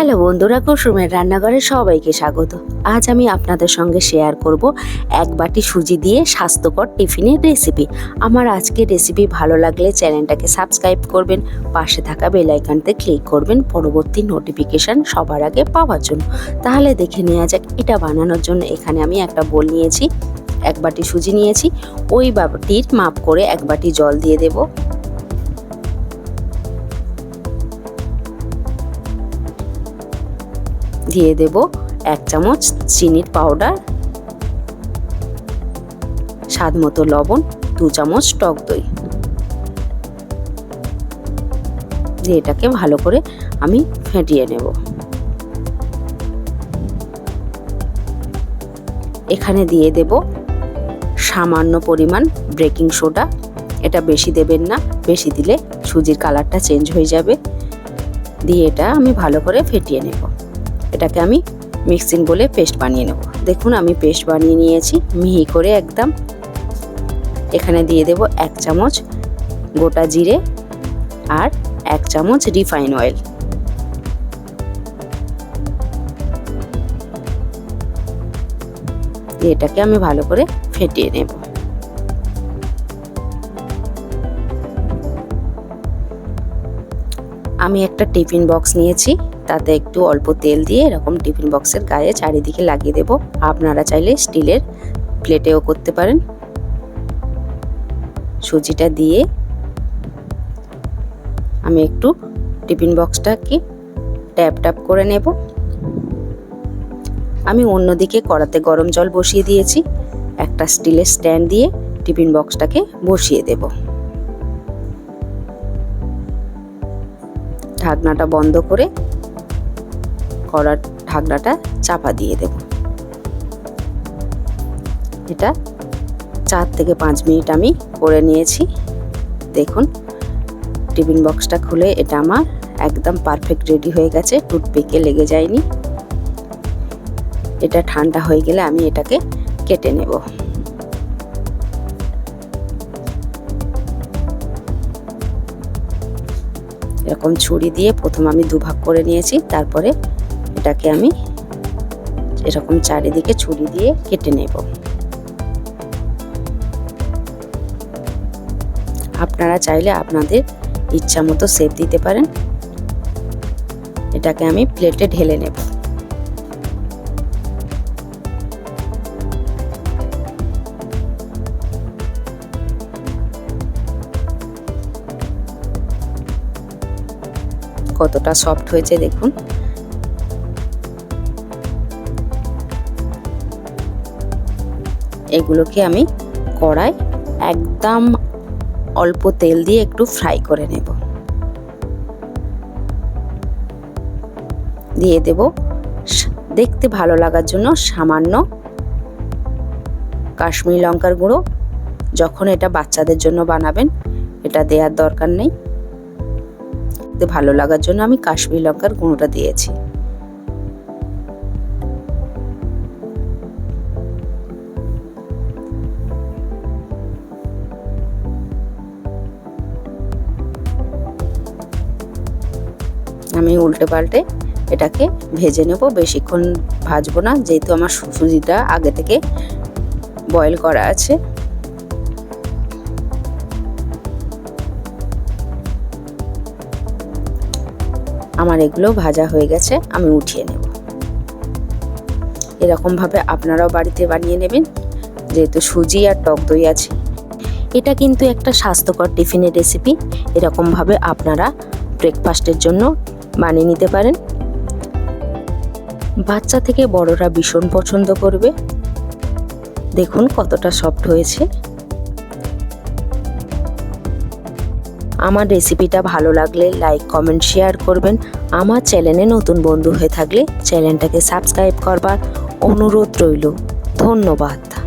Hello বন্ধুরা, কুসুমের রান্নাঘরে সবাইকে স্বাগত। আজ আমি আপনাদের সঙ্গে শেয়ার করব এক বাটি সুজি দিয়ে স্বাস্থ্যকর টিফিনের রেসিপি আমার আজকের রেসিপি ভালো লাগলে চ্যানেলটাকে সাবস্ক্রাইব করবেন, পাশে থাকা বেল আইকনতে ক্লিক করবেন, পরবর্তী নোটিফিকেশান সবার আগে পাওয়ার জন্য। তাহলে দেখে নেওয়া যাক, এটা বানানোর জন্য এখানে আমি একটা বোল নিয়েছি, এক বাটি সুজি নিয়েছি, ওই বাটির মাপ করে এক বাটি জল দিয়ে দেবো। দিয়ে দেব এক চামচ চিনির পাউডার, স্বাদ মতো লবণ, দু চামচ টক দই। দিয়ে এটাকে ভালো করে আমি ফেটিয়ে নেব। এখানে দিয়ে দেব সামান্য পরিমাণ বেকিং সোডা। এটা বেশি দেবেন না, বেশি দিলে সুজির কালারটা চেঞ্জ হয়ে যাবে। দিয়ে এটা আমি ভালো করে ফেটিয়ে নেব। এটাকে আমি মিক্সিং বলে পেস্ট বানিয়ে নেব। দেখুন, আমি পেস্ট বানিয়ে নিয়েছি, মিহি করে একদম। এখানে দিয়ে দেব এক চামচ গোটা জিরে আর এক চামচ রিফাইন অয়েল। এটাকে আমি ভালো করে ফেটিয়ে নেব। আমি একটা টিফিন বক্স নিয়েছি। তাতে একটু অল্প তেল দিয়ে এরকম টিফিন বক্সের গায়ে চারিদিকে লাগিয়ে দেব। আপনারা চাইলে স্টিলের প্লেটেও করতে পারেন। সুজিটা দিয়ে আমি একটু টিফিন বক্সটাকে ট্যাপ ট্যাপ করে নেব। আমি অন্যদিকে কড়াতে গরম জল বসিয়ে দিয়েছি। একটা স্টিলের স্ট্যান্ড দিয়ে টিফিন বক্সটাকে বসিয়ে দেবো। ঢাকনাটা বন্ধ করে কড়ার ঢাকনাটা চাপা দিয়ে দেব। এটা চার থেকে পাঁচ মিনিট আমি করে নিয়েছি। দেখুন, টিফিন বক্সটা খুলে এটা আমার একদম পারফেক্ট রেডি হয়ে গেছে, টুথপিকে লেগে যায়নি। এটা ঠান্ডা হয়ে গেলে আমি এটাকে কেটে নেব। এরকম ছুরি দিয়ে প্রথম আমি দুভাগ করে নিয়েছি, তারপরে এটাকে আমি এরকম চারিদিকে ছুরি দিয়ে কেটে নেব। আপনারা চাইলে আপনাদের ইচ্ছা মতো সেপ দিতে পারেন। এটাকে আমি প্লেটে ঢেলে নেব। কতটা সফট হয়েছে দেখুন। এগুলোকে আমি কড়াই একদম অল্প তেল দিয়ে একটু ফ্রাই করে নেব। দিয়ে দেব দেখতে ভালো লাগার জন্য সামান্য কাশ্মীরি লঙ্কার গুঁড়ো। যখন এটা বাচ্চাদের জন্য বানাবেন, এটা দেওয়ার দরকার নেই। ভালো লাগার জন্য আমি কাশ্মীর লঙ্কার গুঁড়োটা দিয়েছি। আমি উল্টে পাল্টে এটাকে ভেজে নেব। বেশিক্ষণ ভাজবো না, যেহেতু আমার সুজিটা আগে থেকে বয়েল করা আছে। আমার এগুলো ভাজা হয়ে গেছে, আমি উঠিয়ে নেব। এরকমভাবে আপনারাও বাড়িতে বানিয়ে নেবেন, যেহেতু সুজি আর টক দই আছে। এটা কিন্তু একটা স্বাস্থ্যকর টিফিনের রেসিপি এরকমভাবে আপনারা ব্রেকফাস্টের জন্য বানিয়ে নিতে পারেন। বাচ্চা থেকে বড়রা ভীষণ পছন্দ করবে। দেখুন কতটা সফট হয়েছে। আমার রেসিপিটা ভালো লাগলে লাইক, কমেন্ট, শেয়ার করবেন। আমার চ্যানেলে নতুন বন্ধু হয়ে থাকলে চ্যানেলটাকে সাবস্ক্রাইব করবার অনুরোধ রইল। ধন্যবাদ।